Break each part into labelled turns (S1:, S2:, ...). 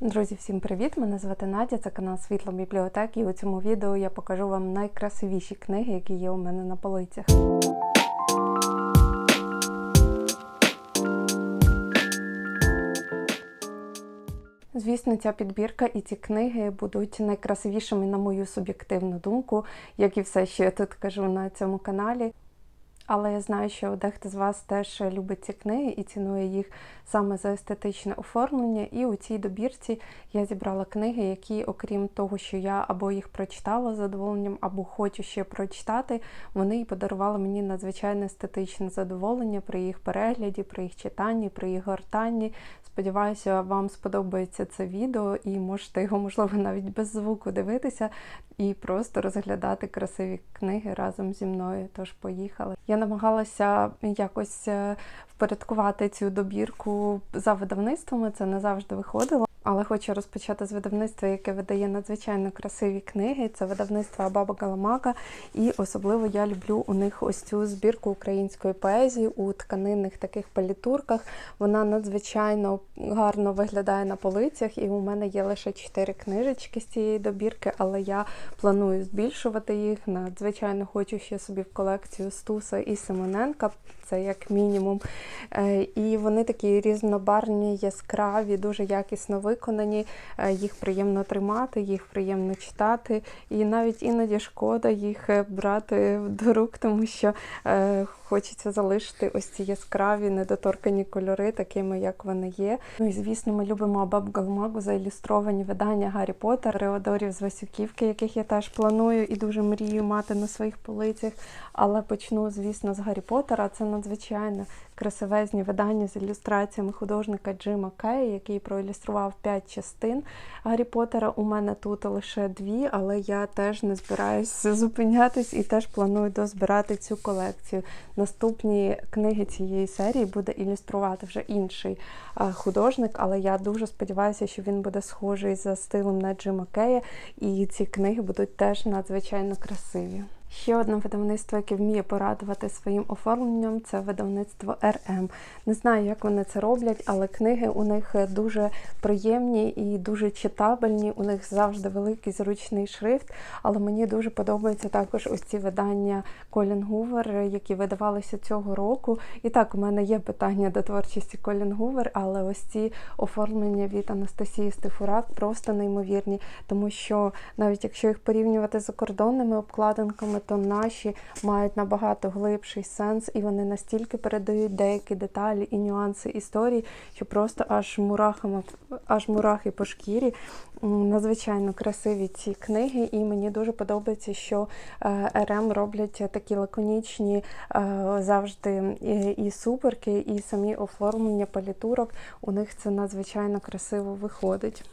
S1: Друзі, всім привіт! Мене звати Надя, це канал Світло Бібліотеки. І у цьому відео я покажу вам найкрасивіші книги, які є у мене на полицях. Звісно, ця підбірка і ці книги будуть найкрасивішими, на мою суб'єктивну думку, як і все, що я тут кажу на цьому каналі. Але я знаю, що дехто з вас теж любить ці книги і цінує їх саме за естетичне оформлення. І у цій добірці я зібрала книги, які, окрім того, що я або їх прочитала з задоволенням, або хочу ще прочитати, вони і подарували мені надзвичайне естетичне задоволення при їх перегляді, при їх читанні, при їх гортанні. Сподіваюся, вам сподобається це відео і можете його, можливо, навіть без звуку дивитися і просто розглядати красиві книги разом зі мною. Тож поїхали. Намагалася якось е, впорядкувати цю добірку за видавництвами. Це не завжди виходило. Але хочу розпочати з видавництва, яке видає надзвичайно красиві книги. Це видавництво Баба Галамака. І особливо я люблю у них ось цю збірку української поезії у тканинних таких палітурках. Вона надзвичайно гарно виглядає на полицях, і у мене є лише чотири книжечки з цієї добірки, але я планую збільшувати їх. Надзвичайно хочу ще собі в колекцію Стуса і Симоненка. Це як мінімум. Е, і вони такі різнобарні, яскраві, дуже якісно виконані. Е, їх приємно тримати, їх приємно читати. І навіть іноді шкода їх е, брати до рук, тому що хочеться залишити ось ці яскраві недоторкані кольори, такими, як вони є. Ну і звісно, ми любимо Абаб Галмагу за ілюстровані видання Гаррі Поттер, Реодорів з Васюківки, яких я теж планую і дуже мрію мати на своїх полицях. Але почну, звісно, з Гаррі Поттера. Це надзвичайно красивезні видання з ілюстраціями художника Джима Кея, який проілюстрував п'ять частин Гаррі Поттера. У мене тут лише дві, але я теж не збираюся зупинятись і теж планую дозбирати цю колекцію. Наступні книги цієї серії буде ілюструвати вже інший художник, але я дуже сподіваюся, що він буде схожий за стилем на Джима Кея, і ці книги будуть теж надзвичайно красиві. Ще одне видавництво, яке вміє порадувати своїм оформленням, це видавництво РМ. Не знаю, як вони це роблять, але книги у них дуже приємні і дуже читабельні. У них завжди великий зручний шрифт. Але мені дуже подобаються також ось ці видання Колін Гувер, які видавалися цього року. І так, у мене є питання до творчості Колін Гувер, але ось ці оформлення від Анастасії Стефурак просто неймовірні, тому що навіть якщо їх порівнювати з закордонними обкладинками, то наші мають набагато глибший сенс, і вони настільки передають деякі деталі і нюанси історії, що просто аж мурахами, аж мурахи по шкірі. Надзвичайно красиві ці книги, і мені дуже подобається, що е, РМ роблять такі лаконічні е, завжди і суперки, і самі оформлення палітурок. У них це надзвичайно красиво виходить.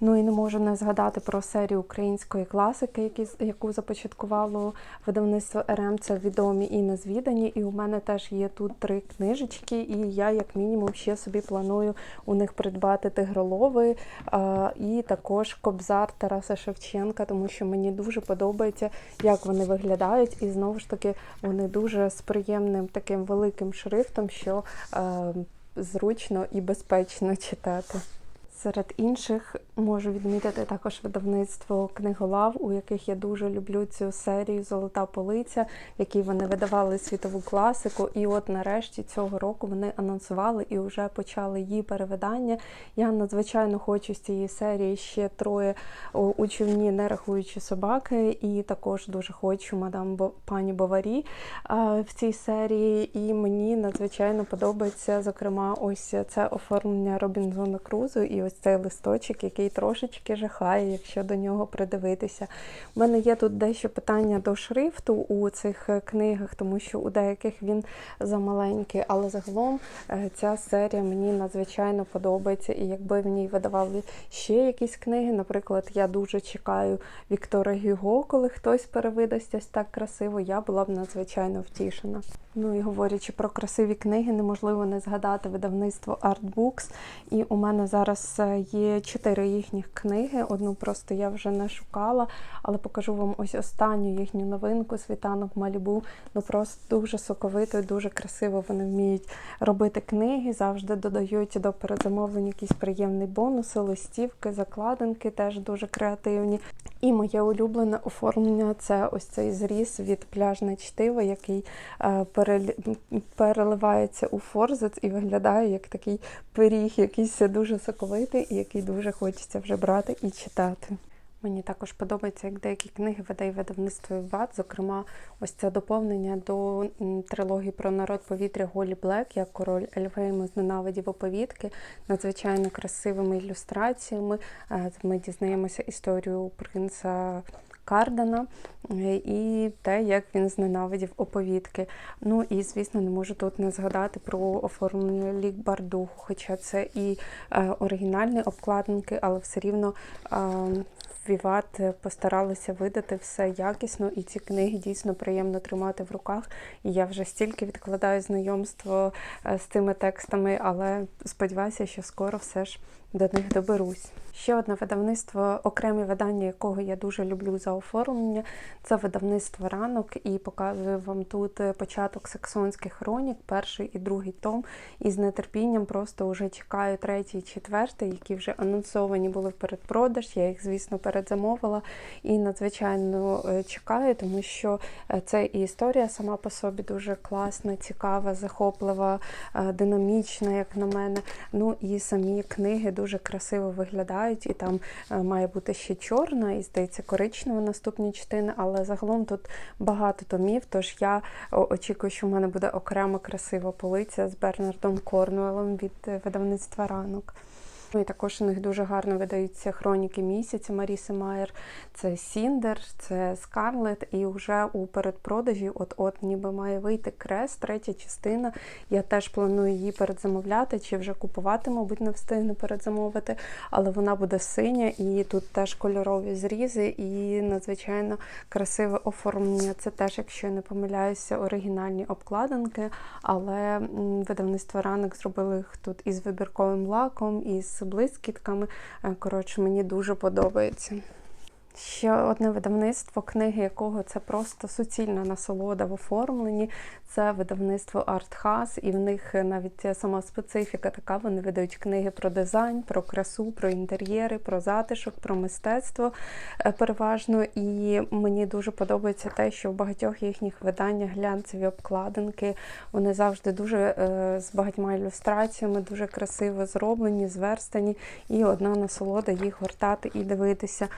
S1: Ну і не можу не згадати про серію української класики, які, яку започаткувало видавництво РМ. Це відомі і незвідані. І у мене теж є тут три книжечки, і я, як мінімум, ще собі планую у них придбати тигролови а, і також кобзар Тараса Шевченка, тому що мені дуже подобається, як вони виглядають. І знову ж таки вони дуже з приємним таким великим шрифтом, що а, зручно і безпечно читати. Серед інших можу відмітити також видавництво книголав, у яких я дуже люблю цю серію Золота полиця, в якій вони видавали світову класику. І от нарешті цього року вони анонсували і вже почали її перевидання. Я надзвичайно хочу з цієї серії ще троє у човні, не рахуючи собаки, і також дуже хочу мадам Бо... пані Боварі в цій серії. І мені надзвичайно подобається, зокрема, ось це оформлення Робінзона Крузу. і ось цей листочок, який трошечки жахає, якщо до нього придивитися. У мене є тут дещо питання до шрифту у цих е, книгах, тому що у деяких він замаленький, але загалом е, ця серія мені надзвичайно подобається. І якби в ній видавали ще якісь книги, наприклад, я дуже чекаю Віктора Гюго, коли хтось перевидасть ось так красиво, я була б надзвичайно втішена. Ну і говорячи про красиві книги, неможливо не згадати видавництво Art Books. І у мене зараз е, є чотири їхніх книги. Одну просто я вже не шукала, але покажу вам ось останню їхню новинку Світанок Малібу. Ну просто дуже соковито і дуже красиво вони вміють робити книги. Завжди додають до передзамовлень якісь приємні бонуси, листівки, закладинки теж дуже креативні. І моє улюблене оформлення це ось цей зріз від пляжне чтиво, який е, переливається у форзац і виглядає як такий пиріг, якийсь дуже соковитий і який дуже хочеться вже брати і читати. Мені також подобається, як деякі книги видає видавництво ВАД, зокрема, ось це доповнення до трилогії про народ повітря Голі Блек, як король Ельфейму зненавидів оповідки, надзвичайно красивими ілюстраціями. Е, Ми дізнаємося історію принца Кардана е, і те, як він зненавидів оповідки. Ну і, звісно, не можу тут не згадати про оформлення лік бардуху, хоча це і е, оригінальні обкладинки, але все рівно. е, Віват постаралися видати все якісно, і ці книги дійсно приємно тримати в руках. І я вже стільки відкладаю знайомство з цими текстами, але сподіваюся, що скоро все ж до них доберусь. Ще одне видавництво, окремі видання якого я дуже люблю за оформлення, це видавництво ранок, і показую вам тут е, початок саксонських хронік, перший і другий том. І з нетерпінням просто вже чекаю третій четвертий, які вже анонсовані були в передпродаж. Я їх, звісно, передзамовила і надзвичайно е, чекаю, тому що е, це і історія сама по собі дуже класна, цікава, захоплива, динамічна, як на мене. Ну і самі книги дуже красиво виглядають, і там е, має бути ще чорна, і здається, коричнева наступні частини, але загалом тут багато томів. Тож я очікую, що в мене буде окрема красива полиця з Бернардом Корнуелом від е, видавництва ранок. Ну і також у них дуже гарно видаються хроніки місяця Маріси Майер. Це Сіндер, це Скарлет, і вже у передпродажі, от-от ніби має вийти крест, третя частина. Я теж планую її передзамовляти, чи вже купувати, мабуть, не встигну передзамовити, але вона буде синя, і тут теж кольорові зрізи, і надзвичайно красиве оформлення. Це теж, якщо я не помиляюся, оригінальні обкладинки, але видавництво ранок зробили їх тут із вибірковим лаком, із блискітками. Е, Коротше, мені дуже подобається. Ще одне видавництво, книги якого це просто суцільна насолода в оформленні. Це видавництво Артхас, і в них навіть сама специфіка така. Вони видають книги про дизайн, про красу, про інтер'єри, про затишок, про мистецтво е, переважно. І мені дуже подобається те, що в багатьох їхніх виданнях глянцеві обкладинки. Вони завжди дуже е, з багатьма ілюстраціями, дуже красиво зроблені, зверстані. І одна насолода їх гортати і дивитися.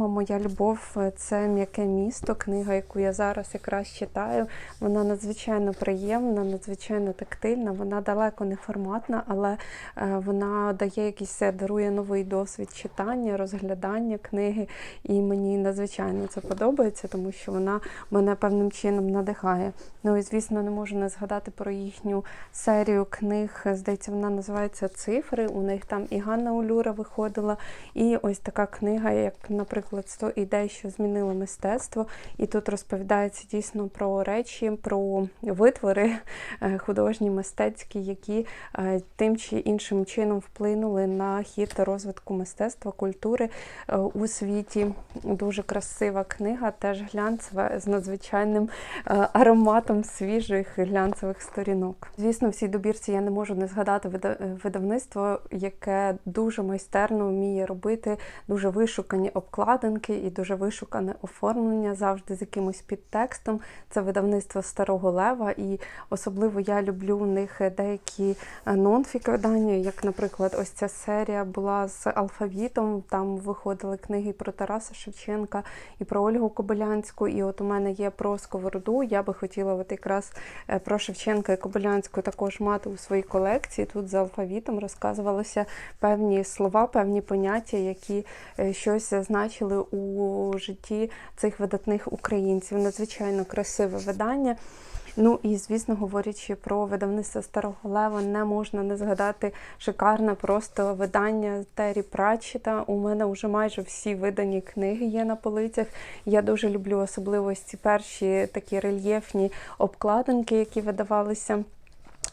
S1: Окрема моя любов це м'яке місто, книга, яку я зараз якраз читаю. Вона надзвичайно приємна, надзвичайно тактильна. Вона далеко не форматна, але е, вона дає якийсь е, дарує новий досвід читання, розглядання книги. І мені надзвичайно це подобається, тому що вона мене певним чином надихає. Ну і звісно, не можу не згадати про їхню серію книг. Здається, вона називається Цифри. У них там і Ганна Улюра виходила, і ось така книга, як, наприклад, «100 ідей, що змінило мистецтво. І тут розповідається дійсно про речі, про витвори е, художні, мистецькі, які е, тим чи іншим чином вплинули на хід розвитку мистецтва, культури е, у світі. Дуже красива книга, теж глянцева з надзвичайним ароматом свіжих глянцевих сторінок. Звісно, в цій добірці я не можу не згадати видавництво, яке дуже майстерно вміє робити дуже вишукані обкладинки і дуже вишукане оформлення завжди з якимось підтекстом. Це видавництво Старого Лева, і особливо я люблю у них деякі е, нонфік видання, як, наприклад, ось ця серія була з алфавітом. Там виходили книги про Тараса Шевченка і про Ольгу Кобилянську. І от у мене є про сковороду. Я би хотіла от якраз е, про Шевченка і Кобилянську також мати у своїй колекції. Тут за алфавітом розказувалися певні слова, певні поняття, які е, щось значили у житті цих видатних українців. Надзвичайно красиве видання. Ну і звісно, говорячи про видавництво Старого Лева, не можна не згадати шикарне просто видання Террі Пратчета. У мене вже майже всі видані книги є на полицях. Я дуже люблю особливо ці перші такі рельєфні обкладинки, які видавалися.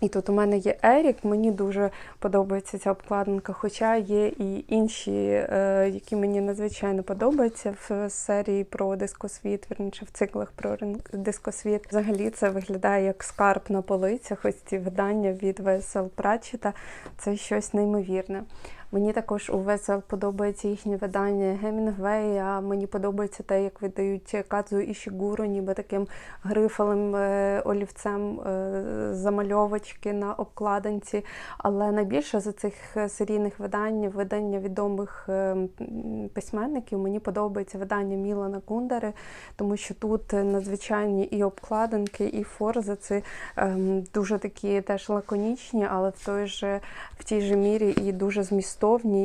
S1: І тут у мене є Ерік, мені дуже подобається ця обкладинка, хоча є і інші, е, які мені надзвичайно подобаються в серії про дискосвіт, верніше в циклах про дискосвіт. Взагалі це виглядає як скарб на полицях. Ось ці видання від ВСЛ Пратчета. Це щось неймовірне. Мені також у ВСЛ подобається їхнє видання Гемінгвея. Мені подобається те, як видають Кадзу і Шігуру, ніби таким грифалим е, олівцем е, замальовочки на обкладинці. Але найбільше за цих е, серійних видань, видання відомих письменників, мені подобається видання Мілана Кундари, тому що тут надзвичайні і обкладинки, і форзаци дуже такі теж лаконічні, але в той же в тій же мірі і дуже змістовні,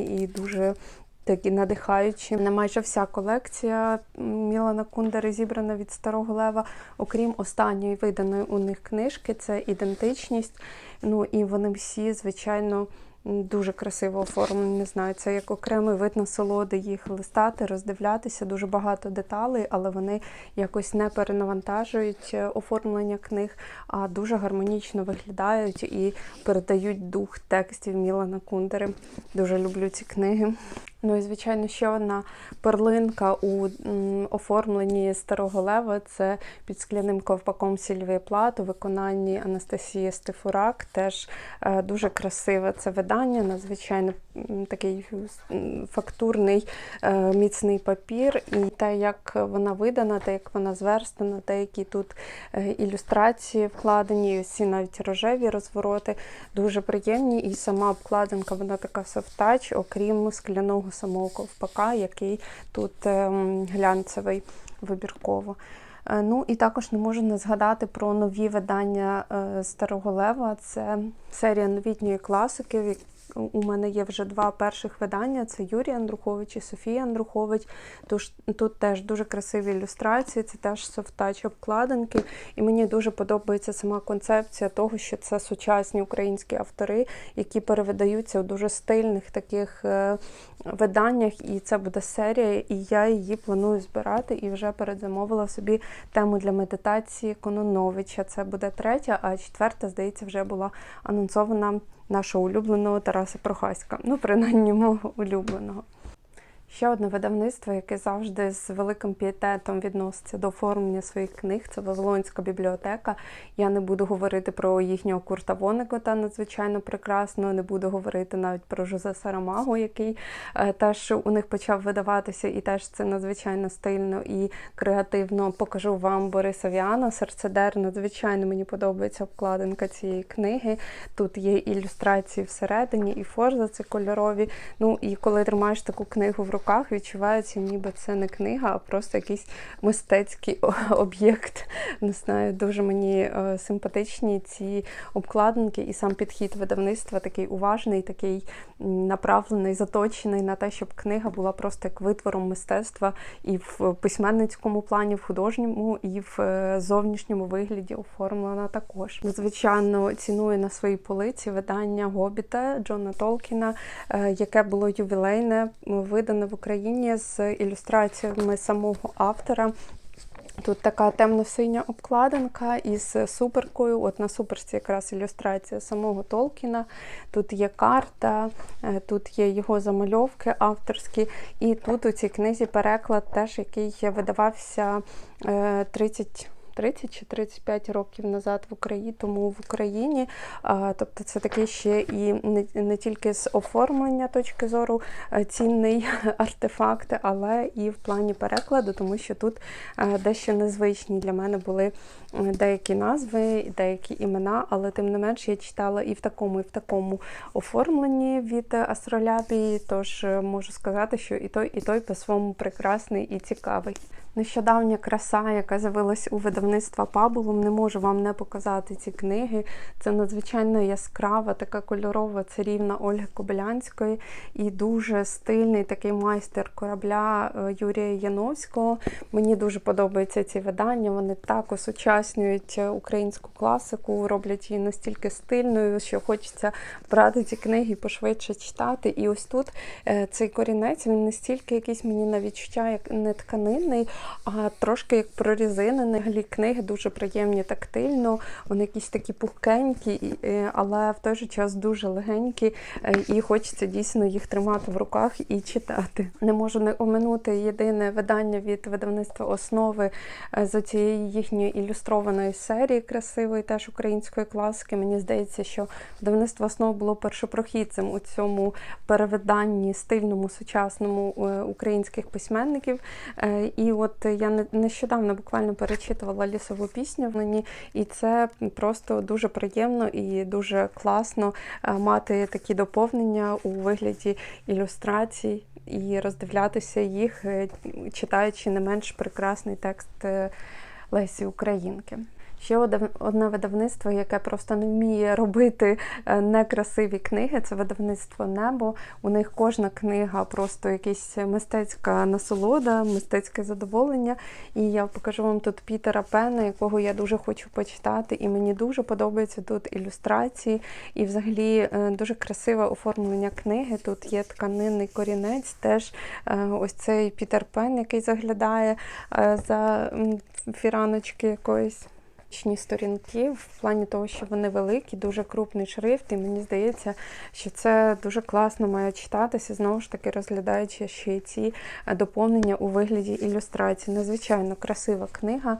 S1: і дуже такі надихаючі. Не майже вся колекція Мілана Кундери зібрана від Старого Лева, окрім останньої виданої у них книжки, це ідентичність. Ну і вони всі, звичайно. Дуже красиво оформлені, не знаю, це як окремий вид насолоди їх листати, роздивлятися, дуже багато деталей, але вони якось не перенавантажують е, оформлення книг, а дуже гармонічно виглядають і передають дух текстів Мілана Кундери. Дуже люблю ці книги. Ну і звичайно, ще одна перлинка у оформленні старого лева це під скляним ковпаком Сільвії Плат у виконанні Анастасії Стефурак. Теж е, дуже красиве це видання, надзвичайно такий фактурний е, міцний папір. І те, як вона видана, те, як вона зверстана, те, які тут е, ілюстрації вкладені, всі навіть рожеві розвороти, дуже приємні. І сама обкладинка, вона така софтач, окрім скляного самого ковпака, який тут ем, глянцевий вибірково. Е, Ну і також не можу не згадати про нові видання е, Старого Лева. Це серія новітньої класики. У мене є вже два перших видання: це Юрій Андрухович і Софія Андрухович. Тож тут теж дуже красиві ілюстрації, це теж софтач обкладинки. І мені дуже подобається сама концепція того, що це сучасні українські автори, які перевидаються у дуже стильних таких е, виданнях. І це буде серія, і я її планую збирати і вже передзамовила собі тему для медитації Кононовича. Це буде третя, а четверта, здається, вже була анонсована нашого улюбленого Тараса Прохаська. Ну, принаймні, мого улюбленого. Ще одне видавництво, яке завжди з великим пієтетом відноситься до оформлення своїх книг, це Вавилонська бібліотека. Я не буду говорити про їхнього Курта Вонегота, надзвичайно прекрасного, не буду говорити навіть про Жозе Сарамагу, який е, теж у них почав видаватися, і теж це надзвичайно стильно і креативно. Покажу вам Бориса Віана, Серцедер. Надзвичайно мені подобається обкладинка цієї книги. Тут є ілюстрації всередині, і форзаци кольорові. Ну і коли тримаєш таку книгу в руках, відчувається, ніби це не книга, а просто якийсь мистецький об'єкт. Не знаю, дуже мені е, симпатичні ці обкладинки, і сам підхід видавництва такий уважний, такий направлений, заточений на те, щоб книга була просто як витвором мистецтва і в письменницькому плані, в художньому, і в е, зовнішньому вигляді оформлена також. Надзвичайно ціную на своїй полиці видання Гобіта Джона Толкіна, е, яке було ювілейне, видане Україні з ілюстраціями самого автора. Тут така темно-синя обкладинка із суперкою. От на суперці якраз ілюстрація самого Толкіна. Тут є карта, е, тут є його замальовки авторські. І тут у цій книзі переклад теж, який видавався е, 30 30 чи 35 років назад в Україні, тому в Україні. Тобто це такий ще і не, тільки з оформлення точки зору е, цінний артефакт, але і в плані перекладу, тому що тут е, дещо незвичні для мене були деякі назви, деякі імена, але тим не менш я читала і в такому, і в такому оформленні від Астролябії. Тож е, можу сказати, що і той, і той по-своєму прекрасний і цікавий. Нещодавня краса, яка з'явилась у видавництва Пабулум. Не можу вам не показати ці книги. Це надзвичайно яскрава, така кольорова царівна Ольги Кобилянської і дуже стильний такий майстер корабля е, Юрія Яновського. Мені дуже подобаються ці видання. Вони так осучаснюють е, українську класику, роблять її настільки стильною, що хочеться брати ці книги пошвидше читати. І ось тут е, цей корінець він настільки якийсь мені на відчуття, як не тканинний, а трошки як прорізинений. Взагалі книги дуже приємні тактильно, вони якісь такі пухкенькі, е, але в той же час дуже легенькі, е, і хочеться дійсно їх тримати в руках і читати. Не можу не оминути єдине видання від видавництва основи е, з цієї їхньої ілюстрованої серії красивої, теж української класики. Мені здається, що видавництво основи було першопрохідцем у цьому перевиданні стильному, сучасному українських письменників. І от я не- нещодавно буквально перечитувала лісову пісню в мені, і це просто дуже приємно і дуже класно е, мати такі доповнення у вигляді ілюстрацій і роздивлятися їх, е, читаючи не менш прекрасний текст е, Лесі Українки. Ще одне- видавництво, яке просто не вміє робити е, некрасиві книги, це видавництво Небо. У них кожна книга просто якась мистецька насолода, мистецьке задоволення. І я покажу вам тут Пітера Пена, якого я дуже хочу почитати. І мені дуже подобаються тут ілюстрації, і взагалі е, дуже красиве оформлення книги. Тут є тканинний корінець, теж е, ось цей Пітер Пен, який заглядає за фіраночки якоїсь Чні сторінки в плані того, що вони великі, дуже крупний шрифт, і мені здається, що це дуже класно має читатися, знову ж таки, розглядаючи ще й ці е, доповнення у вигляді ілюстрацій. Надзвичайно красива книга.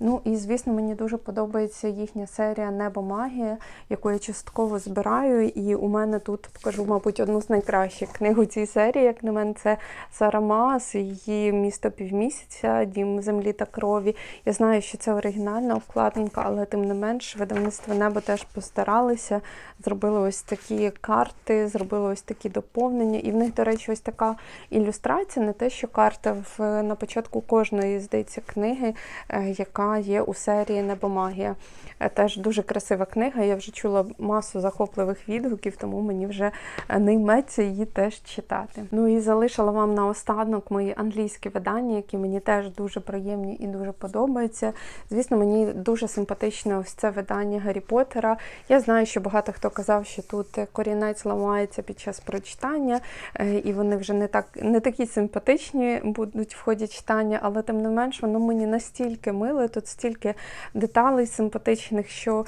S1: Ну і звісно, мені дуже подобається їхня серія Небо Магія, яку я частково збираю. І у мене тут покажу, мабуть, одну з найкращих книг у цій серії, як на мене, це Сара Маас, її місто півмісяця, Дім землі та крові. Я знаю, що це оригінальна обкладинка, але тим не менш, видавництво небо теж постаралися, зробили ось такі карти, зробили ось такі доповнення. І в них, до речі, ось така ілюстрація, не те, що карта в на початку кожної, здається, книги, е, яка є у серії Небомагія. Е, Теж дуже красива книга. Я вже чула масу захопливих відгуків, тому мені вже е, не йметься її теж читати. Ну і залишила вам наостанок мої англійські видання, які мені теж дуже приємні і дуже подобаються. Звісно, мені дуже симпатичне ось це видання Гаррі Поттера. Я знаю, що багато хто казав, що тут корінець ламається під час прочитання, е, і вони вже не так не такі симпатичні будуть в ході читання, але тим не менш воно мені настільки миле, тут стільки деталей симпатичних, що.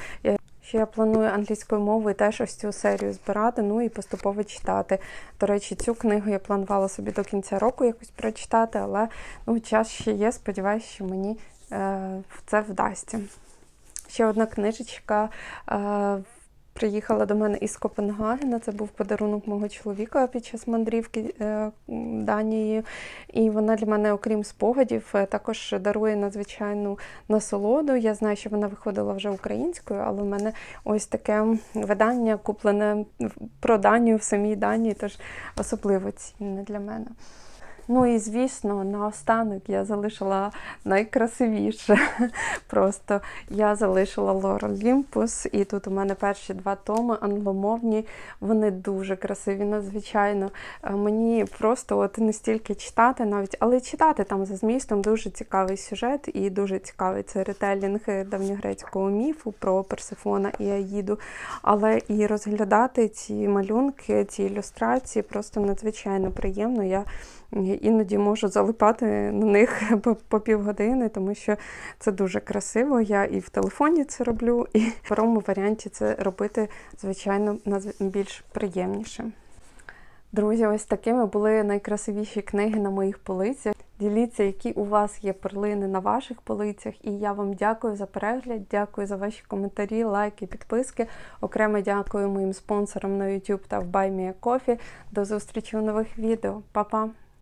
S1: Що я планую англійською мовою теж ось цю серію збирати, ну і поступово читати. До речі, цю книгу я планувала собі до кінця року якось прочитати, але ну, час ще є. Сподіваюся, що мені е, це вдасться. Ще одна книжечка е, приїхала до мене із Копенгагена. Це був подарунок мого чоловіка під час мандрівки е, Данією. І вона для мене, окрім спогадів, е, також дарує надзвичайну насолоду. Я знаю, що вона виходила вже українською, але в мене ось таке видання куплене про Данію в самій Данії, тож особливо цінне для мене. Ну і звісно, наостанок я залишила найкрасивіше. Просто я залишила Лора Лімпус, і тут у мене перші два томи англомовні. Вони дуже красиві, надзвичайно. Е, Мені просто от не стільки читати навіть, але читати там за змістом дуже цікавий сюжет і дуже цікавий це ретелінг давньогрецького міфу про Персифона і Аїду. Але і розглядати ці малюнки, ці ілюстрації просто надзвичайно приємно. Я іноді можу залипати на них по, півгодини, тому що це дуже красиво. Я і в телефоні це роблю, і в першому варіанті це робити, звичайно, більш приємніше. Друзі, ось такими були найкрасивіші книги на моїх полицях. Діліться, які у вас є перлини на ваших полицях. І я вам дякую за перегляд, дякую за ваші коментарі, лайки, підписки. Окремо дякую моїм спонсорам на YouTube та в BuyMeACoffee. До зустрічі у нових відео. Па-па!